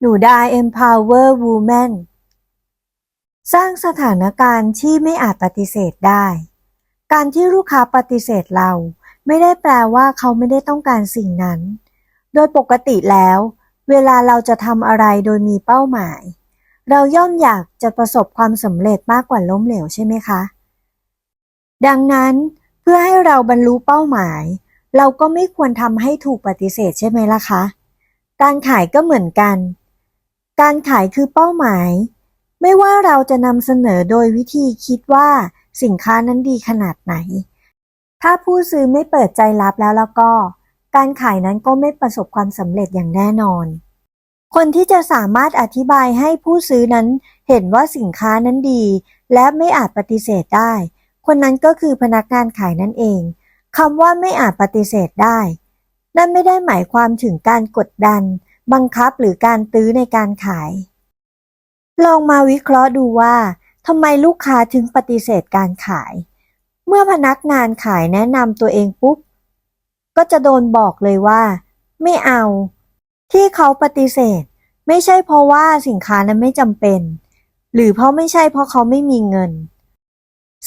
หนูไดา empower woman สร้างสถานการณ์ที่ไม่อาจปฏิเสธได้ การที่ลูกค้าปฏิเสธเรา ไม่ได้แปลว่าเขาไม่ได้ต้องการสิ่งนั้น โดยปกติแล้ว เวลาเราจะทำอะไรโดยมีเป้าหมาย เราย่อมอยากจะประสบความสำเร็จมากกว่าล้มเหลวใช่ไหมคะ ดังนั้นเพื่อให้เราบรรลุเป้าหมาย เราก็ไม่ควรทำให้ถูกปฏิเสธใช่ไหมล่ะคะ การขายก็เหมือนกัน การขายคือเป้าหมาย ไม่ว่าเราจะนำเสนอโดยวิธีคิดว่าสินค้านั้นดีขนาดไหน ถ้าผู้ซื้อไม่เปิดใจรับแล้วแล้วก็ การขายนั้นก็ไม่ประสบความสำเร็จอย่างแน่นอน คนที่จะสามารถอธิบายให้ผู้ซื้อนั้นเห็นว่าสินค้านั้นดี และไม่อาจปฏิเสธได้ คนนั้นก็คือพนักงานขายนั่นเองคำว่าไม่อาจปฏิเสธได้ นั่นไม่ได้หมายความถึงการกดดัน บังคับหรือการตื้อในการขาย ลองมาวิเคราะห์ดูว่าทำไมลูกค้าถึงปฏิเสธการขาย เมื่อพนักงานขายแนะนำตัวเองปุ๊บ ก็จะโดนบอกเลยว่า ไม่เอา ที่เขาปฏิเสธ ไม่ใช่เพราะว่าสินค้านั้นไม่จำเป็น หรือเพราะไม่ใช่เพราะเขาไม่มีเงิน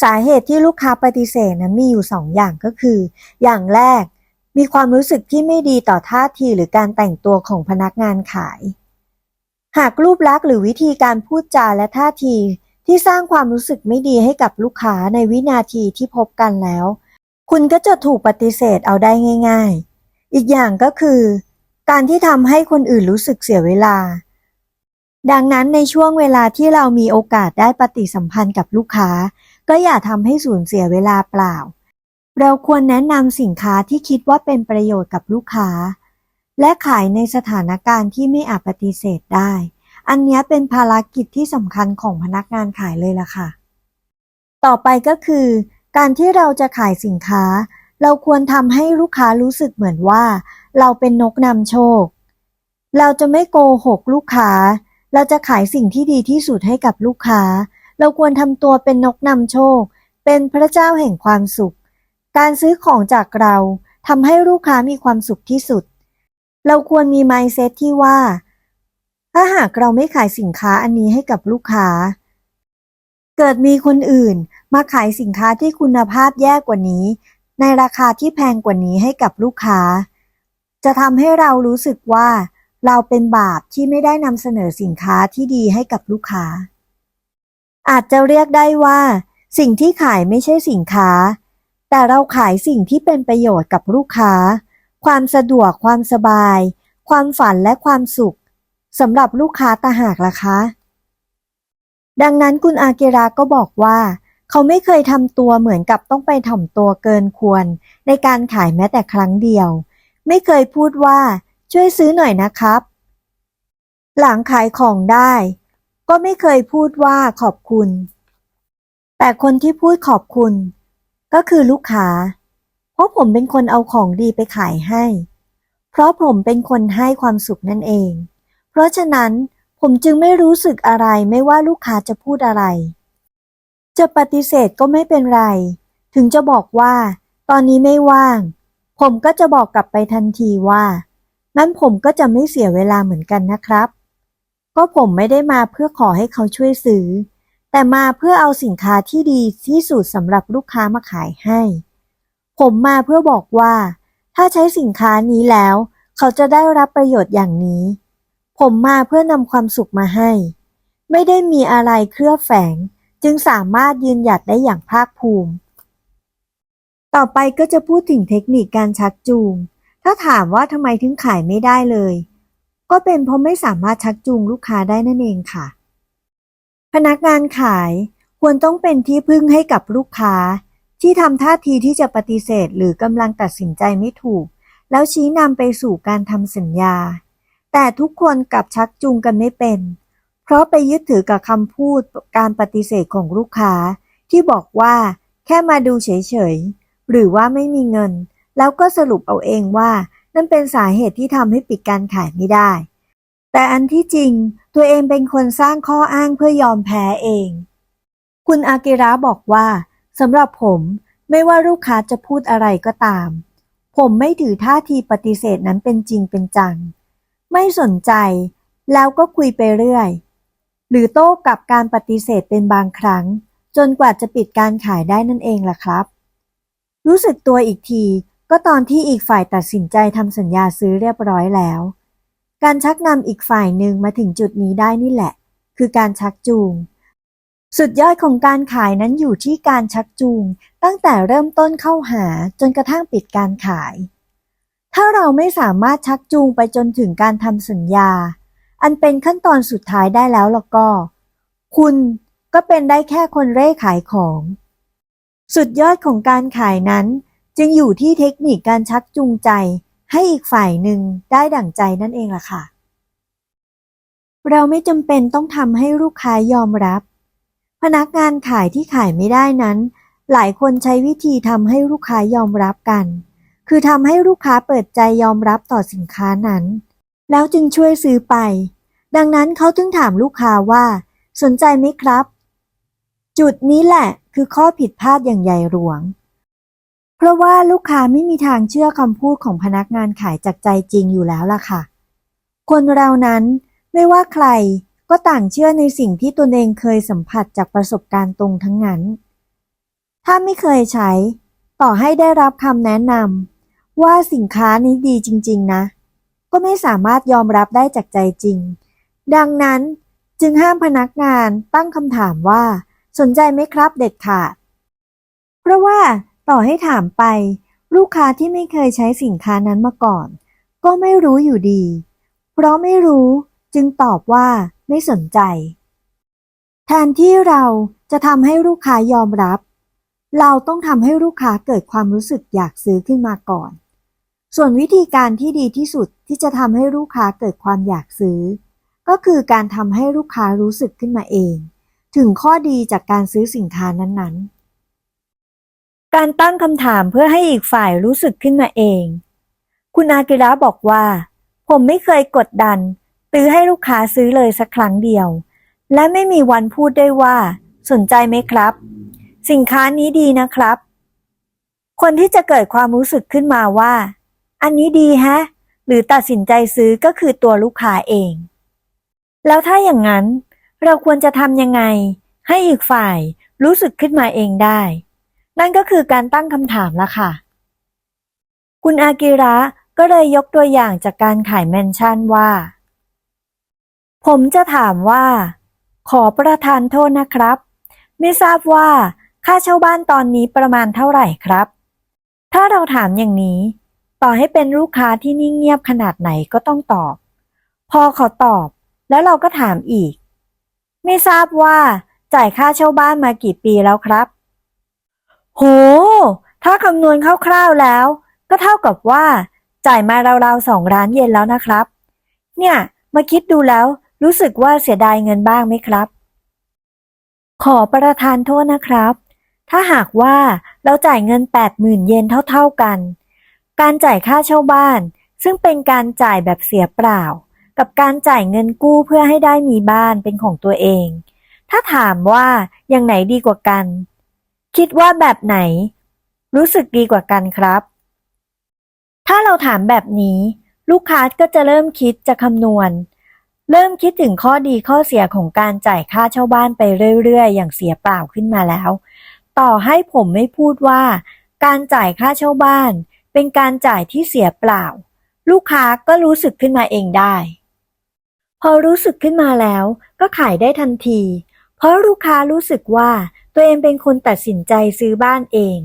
สาเหตุที่ลูกค้าปฏิเสธนั้นมีอยู่สองอย่างก็คือ อย่างแรก มีความรู้สึกที่ไม่ดีต่อท่าทีหรือการแต่งตัวของพนักงานขาย หากรูปลักษณ์หรือวิธีการพูดจาและท่าทีที่สร้างความรู้สึกไม่ดีให้กับลูกค้าในวินาทีที่พบกันแล้ว คุณก็จะถูกปฏิเสธเอาได้ง่าย ๆ อีกอย่างก็คือ การที่ทำให้คนอื่นรู้สึกเสียเวลา ดังนั้นในช่วงเวลาที่เรามีโอกาสได้ปฏิสัมพันธ์กับลูกค้า ก็อย่าทำให้สูญเสียเวลาเปล่า เราควรแนะนำสินค้าที่คิดว่าเป็นประโยชน์กับลูกค้า และขายในสถานการณ์ที่ไม่อาจปฏิเสธได้ อันนี้เป็นภารกิจที่สำคัญของพนักงานขายเลยล่ะค่ะ ต่อไปก็คือ การที่เราจะขายสินค้า เราควรทำให้ลูกค้ารู้สึกเหมือนว่า เราเป็นนกนำโชค เราจะไม่โกหกลูกค้า เราจะขายสิ่งที่ดีที่สุดให้กับลูกค้า เราควรทำตัวเป็นนกนำโชค เป็นพระเจ้าแห่งความสุข การซื้อของจากเราทำให้ลูกค้ามีความสุขที่สุด เราควรมี mindset ที่ว่า ถ้าหากเราไม่ขายสินค้าอันนี้ให้กับลูกค้า เกิดมีคนอื่นมาขายสินค้าที่คุณภาพแย่กว่านี้ ในราคาที่แพงกว่านี้ให้กับลูกค้า จะทำให้เรารู้สึกว่า เราเป็นบาปที่ไม่ได้นำเสนอสินค้าที่ดีให้กับลูกค้า อาจจะเรียกได้ว่า สิ่งที่ขายไม่ใช่สินค้า แต่เราขายสิ่งที่เป็นประโยชน์กับลูกค้า ความสะดวกความสบาย ความฝันและความสุขสำหรับลูกค้าตาหากล่ะคะ ดังนั้นคุณอาเกราก็บอกว่า เขาไม่เคยทำตัวเหมือนกับต้องไปถ่อมตัวเกินควร ในการขายแม้แต่ครั้งเดียว ไม่เคยพูดว่า ช่วยซื้อหน่อยนะครับ หลังขายของได้ ก็ไม่เคยพูดว่าขอบคุณ แต่คนที่พูดขอบคุณ ก็คือลูกค้า เพราะผมเป็นคนเอาของดีไปขายให้ เพราะผมเป็นคนให้ความสุขนั่นเอง เพราะฉะนั้นผมจึงไม่รู้สึกอะไรไม่ว่าลูกค้าจะพูดอะไร จะปฏิเสธก็ไม่เป็นไร ถึงจะบอกว่า ตอนนี้ไม่ว่าง ผมก็จะบอกกลับไปทันทีว่านั้นผมก็จะไม่เสียเวลาเหมือนกันนะครับ ก็ผมไม่ได้มาเพื่อขอให้เขาช่วยซื้อ แต่มาเพื่อเอาสินค้าที่ดีที่สุดสำหรับลูกค้ามาขายให้ ผมมาเพื่อบอกว่า ถ้าใช้สินค้านี้แล้ว เขาจะได้รับประโยชน์อย่างนี้ ผมมาเพื่อนำความสุขมาให้ ไม่ได้มีอะไรเคลือบแฝง จึงสามารถยืนหยัดได้อย่างภาคภูมิ ต่อไปก็จะพูดถึงเทคนิคการชักจูง ถ้าถามว่าทำไมถึงขายไม่ได้เลย ก็เป็นเพราะไม่สามารถชักจูงลูกค้าได้นั่นเองค่ะ พนักงานขายควรต้องเป็นที่พึ่งให้กับลูกค้า ที่ทำท่าทีที่จะปฏิเสธหรือกำลังตัดสินใจไม่ถูก แล้วชี้นำไปสู่การทำสัญญา แต่ทุกคนกลับชักจูงกันไม่เป็น เพราะไปยึดถือกับคำพูดการปฏิเสธของลูกค้า ที่บอกว่าแค่มาดูเฉยๆ หรือว่าไม่มีเงิน แล้วก็สรุปเอาเองว่านั่นเป็นสาเหตุที่ทำให้ปิดการขายไม่ได้ แต่อันที่จริงตัวเองเป็นคนสร้างข้ออ้างเพื่อยอมแพ้เอง คุณอากิระบอกว่าสำหรับผมไม่ว่าลูกค้าจะพูดอะไรก็ตาม ผมไม่ถือท่าทีปฏิเสธนั้นเป็นจริงเป็นจัง ไม่สนใจแล้วก็คุยไปเรื่อย หรือโต้กลับการปฏิเสธเป็นบางครั้ง จนกว่าจะปิดการขายได้นั่นเองล่ะครับ รู้สึกตัวอีกทีก็ตอนที่อีกฝ่ายตัดสินใจทำสัญญาซื้อเรียบร้อยแล้ว การชักนำอีกฝ่ายหนึ่งมาถึงจุดนี้ได้นี่แหละ คือการชักจูง สุดยอดของการขายนั้นอยู่ที่การชักจูง ตั้งแต่เริ่มต้นเข้าหาจนกระทั่งปิดการขาย ถ้าเราไม่สามารถชักจูงไปจนถึงการทำสัญญา อันเป็นขั้นตอนสุดท้ายได้แล้วล้วก็ คุณก็เป็นได้แค่คนเร่ขายของ สุดยอดของการขายนั้น จึงอยู่ที่เทคนิคการชักจูงใจ ให้อีกฝ่ายหนึ่งได้ดั่งใจนั่นเองล่ะค่ะ เราไม่จำเป็นต้องทำให้ลูกค้ายอมรับ พนักงานขายที่ขายไม่ได้นั้น หลายคนใช้วิธีทำให้ลูกค้ายอมรับกัน คือทำให้ลูกค้าเปิดใจยอมรับต่อสินค้านั้น แล้วจึงช่วยซื้อไป ดังนั้นเขาจึงถามลูกค้าว่า สนใจไหมครับ จุดนี้แหละคือข้อผิดพลาดอย่างใหญ่หลวง เพราะว่าลูกค้าไม่มีทางเชื่อคำพูดของพนักงานขายจากใจจริงอยู่แล้วล่ะค่ะ คนเรานั้นไม่ว่าใครก็ต่างเชื่อในสิ่งที่ตนเองเคยสัมผัสจากประสบการณ์ตรงทั้งนั้น ถ้าไม่เคยใช้ ต่อให้ได้รับคำแนะนำว่าสินค้านี้ดีจริง ๆ นะ ก็ไม่สามารถยอมรับได้จากใจจริง ดังนั้นจึงห้ามพนักงานตั้งคำถามว่า สนใจไหมครับเด็ดขาด เพราะว่า ต่อให้ถามไป ลูกค้าที่ไม่เคยใช้สินค้านั้นมาก่อน ก็ไม่รู้อยู่ดี เพราะไม่รู้จึงตอบว่าไม่สนใจ แทนที่เราจะทำให้ลูกค้ายอมรับ เราต้องทำให้ลูกค้าเกิดความรู้สึกอยากซื้อขึ้นมาก่อน ส่วนวิธีการที่ดีที่สุดที่จะทำให้ลูกค้าเกิดความอยากซื้อ ก็คือการทำให้ลูกค้ารู้สึกขึ้นมาเอง ถึงข้อดีจากการซื้อสินค้านั้นๆ การตั้งคำถามเพื่อให้อีกฝ่ายรู้สึกขึ้นมาเอง คุณอากิระบอกว่า ผมไม่เคยกดดันตื้อให้ลูกค้าซื้อเลยสักครั้งเดียว และไม่มีวันพูดได้ว่า สนใจไหมครับ สินค้านี้ดีนะครับ คนที่จะเกิดความรู้สึกขึ้นมาว่า อันนี้ดีแฮะ หรือตัดสินใจซื้อก็คือตัวลูกค้าเอง แล้วถ้าอย่างนั้น เราควรจะทำยังไง ให้อีกฝ่ายรู้สึกขึ้นมาเองได้ นั่นก็คือการตั้งคำถามละค่ะ คุณอากิระก็เลยยกตัวอย่างจากการขายแมนชั่นว่า ผมจะถามว่า ขอประทานโทษนะครับ ไม่ทราบว่าค่าเช่าบ้านตอนนี้ประมาณเท่าไหร่ครับ ถ้าเราถามอย่างนี้ ต่อให้เป็นลูกค้าที่นิ่งเงียบขนาดไหนก็ต้องตอบ พอเขาตอบ แล้วเราก็ถามอีก ไม่ทราบว่าจ่ายค่าเช่าบ้านมากี่ปีแล้วครับ โห ถ้าคำนวณคร่าวๆแล้ว ก็เท่ากับว่าจ่ายมาราวๆสองล้านเยนแล้วนะครับ เนี่ย มาคิดดูแล้วรู้สึกว่าเสียดายเงินบ้างไหมครับ ขอประทานโทษนะครับ ถ้าหากว่าเราจ่ายเงิน 80,000 เยนเท่าๆกัน การจ่ายค่าเช่าบ้าน ซึ่งเป็นการจ่ายแบบเสียเปล่า กับการจ่ายเงินกู้เพื่อให้ได้มีบ้านเป็นของตัวเอง ถ้าถามว่าอย่างไหนดีกว่ากัน คิดว่าแบบไหน รู้สึกดีกว่ากันครับ ถ้าเราถามแบบนี้ ลูกค้าก็จะเริ่มคิดจะคำนวณ เริ่มคิดถึงข้อดีข้อเสียของการจ่ายค่าเช่าบ้านไปเรื่อยๆ อย่างเสียเปล่าขึ้นมาแล้ว ต่อให้ผมไม่พูดว่า การจ่ายค่าเช่าบ้าน เป็นการจ่ายที่เสียเปล่า ลูกค้าก็รู้สึกขึ้นมาเองได้ พอรู้สึกขึ้นมาแล้ว ก็ขายได้ทันที เพราะลูกค้ารู้สึกว่า ตัวเองเป็นคนตัดสินใจซื้อบ้านเอง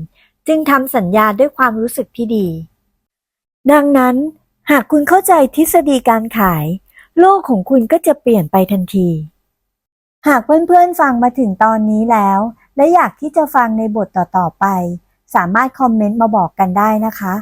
จึงทำสัญญาด้วยความรู้สึกที่ดี ดังนั้น หากคุณเข้าใจทฤษฎีการขาย โลกของคุณก็จะเปลี่ยนไปทันที หากเพื่อนๆฟังมาถึงตอนนี้แล้ว และอยากที่จะฟังในบทต่อๆไป สามารถคอมเมนต์มาบอกกันได้นะคะ